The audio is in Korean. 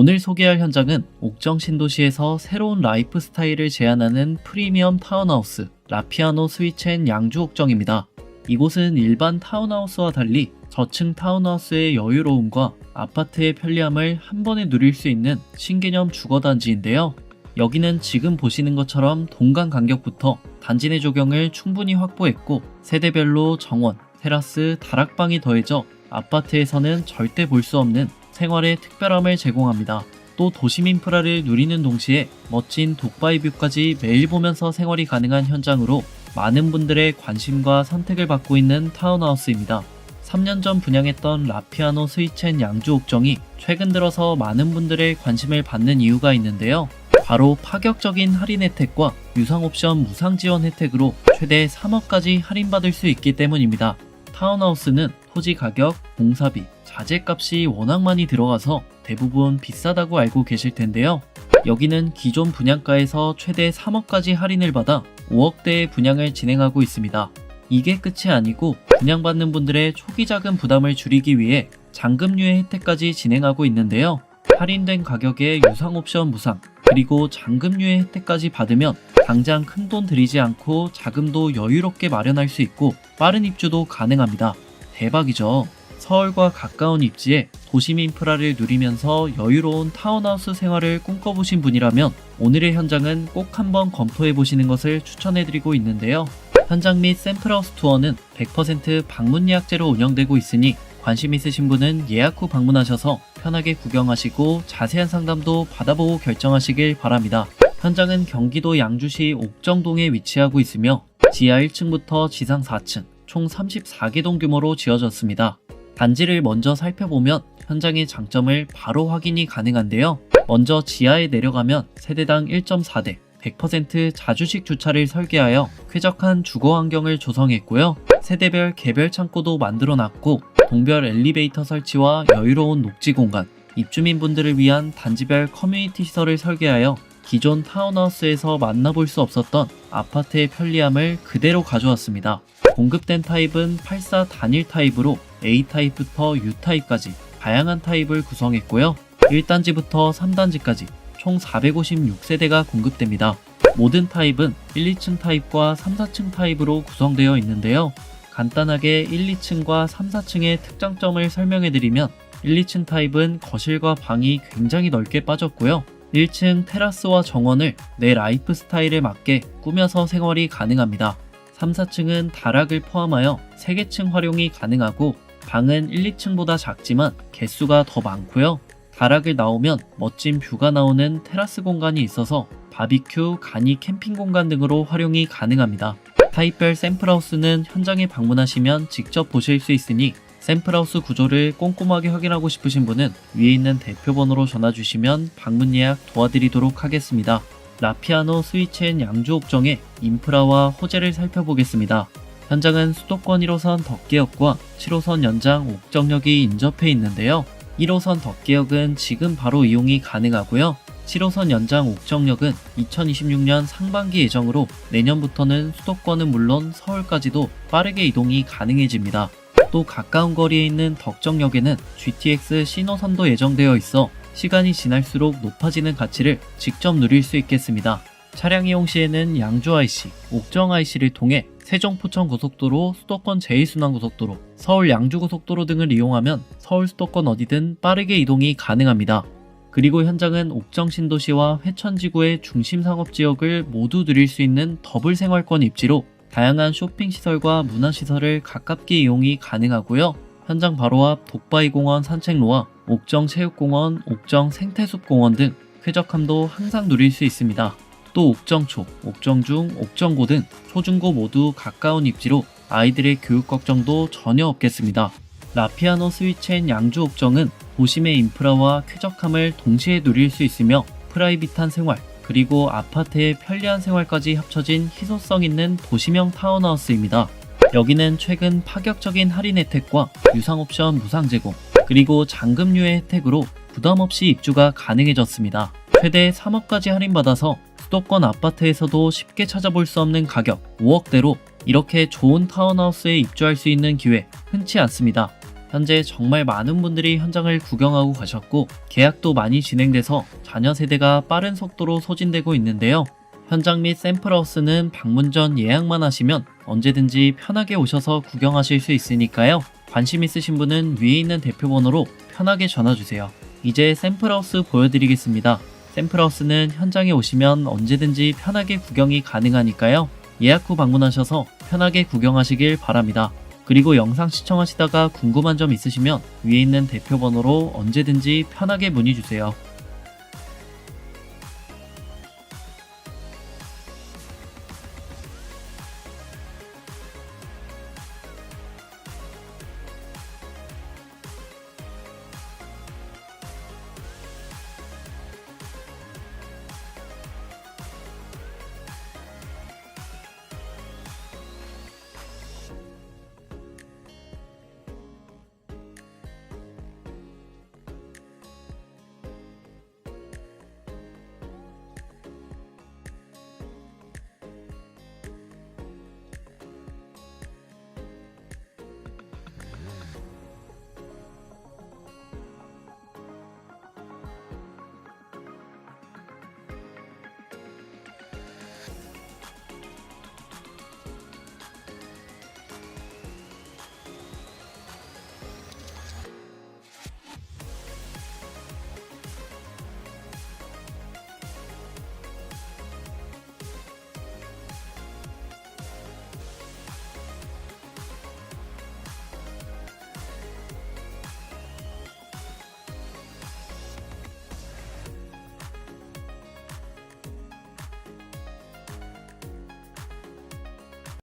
오늘 소개할 현장은 옥정 신도시에서 새로운 라이프 스타일을 제안하는 프리미엄 타운하우스 라피아노 스위첸 양주 옥정입니다. 이곳은 일반 타운하우스와 달리 저층 타운하우스의 여유로움과 아파트의 편리함을 한 번에 누릴 수 있는 신개념 주거단지인데요. 여기는 지금 보시는 것처럼 동간 간격부터 단지 내 조경을 충분히 확보했고 세대별로 정원, 테라스, 다락방이 더해져 아파트에서는 절대 볼 수 없는 생활의 특별함을 제공합니다. 또 도심 인프라를 누리는 동시에 멋진 독바이 뷰까지 매일 보면서 생활이 가능한 현장으로 많은 분들의 관심과 선택을 받고 있는 타운하우스입니다. 3년 전 분양했던 라피아노 스위첸 양주 옥정이 최근 들어서 많은 분들의 관심을 받는 이유가 있는데요. 바로 파격적인 할인 혜택과 유상 옵션 무상 지원 혜택으로 최대 3억까지 할인받을 수 있기 때문입니다. 타운하우스는 토지 가격, 공사비, 자재값이 워낙 많이 들어가서 대부분 비싸다고 알고 계실 텐데요. 여기는 기존 분양가에서 최대 3억까지 할인을 받아 5억대의 분양을 진행하고 있습니다. 이게 끝이 아니고 분양받는 분들의 초기 자금 부담을 줄이기 위해 잔금류의 혜택까지 진행하고 있는데요. 할인된 가격에 유상 옵션 무상, 그리고 잔금류의 혜택까지 받으면 당장 큰 돈 들이지 않고 자금도 여유롭게 마련할 수 있고 빠른 입주도 가능합니다. 대박이죠. 서울과 가까운 입지에 도심 인프라를 누리면서 여유로운 타운하우스 생활을 꿈꿔보신 분이라면 오늘의 현장은 꼭 한번 검토해 보시는 것을 추천해드리고 있는데요. 현장 및 샘플하우스 투어는 100% 방문 예약제로 운영되고 있으니 관심 있으신 분은 예약 후 방문하셔서 편하게 구경하시고 자세한 상담도 받아보고 결정하시길 바랍니다. 현장은 경기도 양주시 옥정동에 위치하고 있으며 지하 1층부터 지상 4층, 총 34개동 규모로 지어졌습니다. 단지를 먼저 살펴보면 현장의 장점을 바로 확인이 가능한데요. 먼저 지하에 내려가면 세대당 1.4대, 100% 자주식 주차를 설계하여 쾌적한 주거 환경을 조성했고요. 세대별 개별 창고도 만들어 놨고 동별 엘리베이터 설치와 여유로운 녹지 공간, 입주민분들을 위한 단지별 커뮤니티 시설을 설계하여 기존 타운하우스에서 만나볼 수 없었던 아파트의 편리함을 그대로 가져왔습니다. 공급된 타입은 84 단일 타입으로 A타입부터 U타입까지 다양한 타입을 구성했고요. 1단지부터 3단지까지 총 456세대가 공급됩니다. 모든 타입은 1, 2층 타입과 3, 4층 타입으로 구성되어 있는데요. 간단하게 1, 2층과 3, 4층의 특장점을 설명해드리면 1, 2층 타입은 거실과 방이 굉장히 넓게 빠졌고요. 1층 테라스와 정원을 내 라이프 스타일에 맞게 꾸며서 생활이 가능합니다. 3, 4층은 다락을 포함하여 3개층 활용이 가능하고 방은 1, 2층보다 작지만 개수가 더 많고요. 다락을 나오면 멋진 뷰가 나오는 테라스 공간이 있어서 바비큐, 간이 캠핑 공간 등으로 활용이 가능합니다. 타입별 샘플하우스는 현장에 방문하시면 직접 보실 수 있으니 샘플하우스 구조를 꼼꼼하게 확인하고 싶으신 분은 위에 있는 대표 번호로 전화 주시면 방문 예약 도와드리도록 하겠습니다. 라피아노 스위첸 양주 옥정의 인프라와 호재를 살펴보겠습니다. 현장은 수도권 1호선 덕계역과 7호선 연장 옥정역이 인접해 있는데요. 1호선 덕계역은 지금 바로 이용이 가능하고요. 7호선 연장 옥정역은 2026년 상반기 예정으로 내년부터는 수도권은 물론 서울까지도 빠르게 이동이 가능해집니다. 또 가까운 거리에 있는 덕정역에는 GTX 신호선도 예정되어 있어 시간이 지날수록 높아지는 가치를 직접 누릴 수 있겠습니다. 차량 이용 시에는 양주 IC, 옥정 IC를 통해 세종 포천 고속도로, 수도권 제2순환 고속도로, 서울 양주 고속도로 등을 이용하면 서울 수도권 어디든 빠르게 이동이 가능합니다. 그리고 현장은 옥정 신도시와 회천지구의 중심 상업 지역을 모두 누릴 수 있는 더블 생활권 입지로 다양한 쇼핑 시설과 문화 시설을 가깝게 이용이 가능하고요. 현장 바로 앞 독바이 공원 산책로와 옥정 체육공원, 옥정 생태숲 공원 등 쾌적함도 항상 누릴 수 있습니다. 또 옥정초, 옥정중, 옥정고 등 초중고 모두 가까운 입지로 아이들의 교육 걱정도 전혀 없겠습니다. 라피아노 스위첸 양주 옥정은 도심의 인프라와 쾌적함을 동시에 누릴 수 있으며 프라이빗한 생활, 그리고 아파트의 편리한 생활까지 합쳐진 희소성 있는 도시명 타운하우스입니다. 여기는 최근 파격적인 할인 혜택과 유상 옵션 무상 제공, 그리고 잔금류의 혜택으로 부담 없이 입주가 가능해졌습니다. 최대 3억까지 할인받아서 수도권 아파트에서도 쉽게 찾아볼 수 없는 가격 5억대로 이렇게 좋은 타운하우스에 입주할 수 있는 기회 흔치 않습니다. 현재 정말 많은 분들이 현장을 구경하고 가셨고 계약도 많이 진행돼서 자녀 세대가 빠른 속도로 소진되고 있는데요. 현장 및 샘플하우스는 방문 전 예약만 하시면 언제든지 편하게 오셔서 구경하실 수 있으니까요. 관심 있으신 분은 위에 있는 대표 번호로 편하게 전화 주세요. 이제 샘플하우스 보여드리겠습니다. 샘플하우스는 현장에 오시면 언제든지 편하게 구경이 가능하니까요. 예약 후 방문하셔서 편하게 구경하시길 바랍니다. 그리고 영상 시청하시다가 궁금한 점 있으시면 위에 있는 대표 번호로 언제든지 편하게 문의 주세요.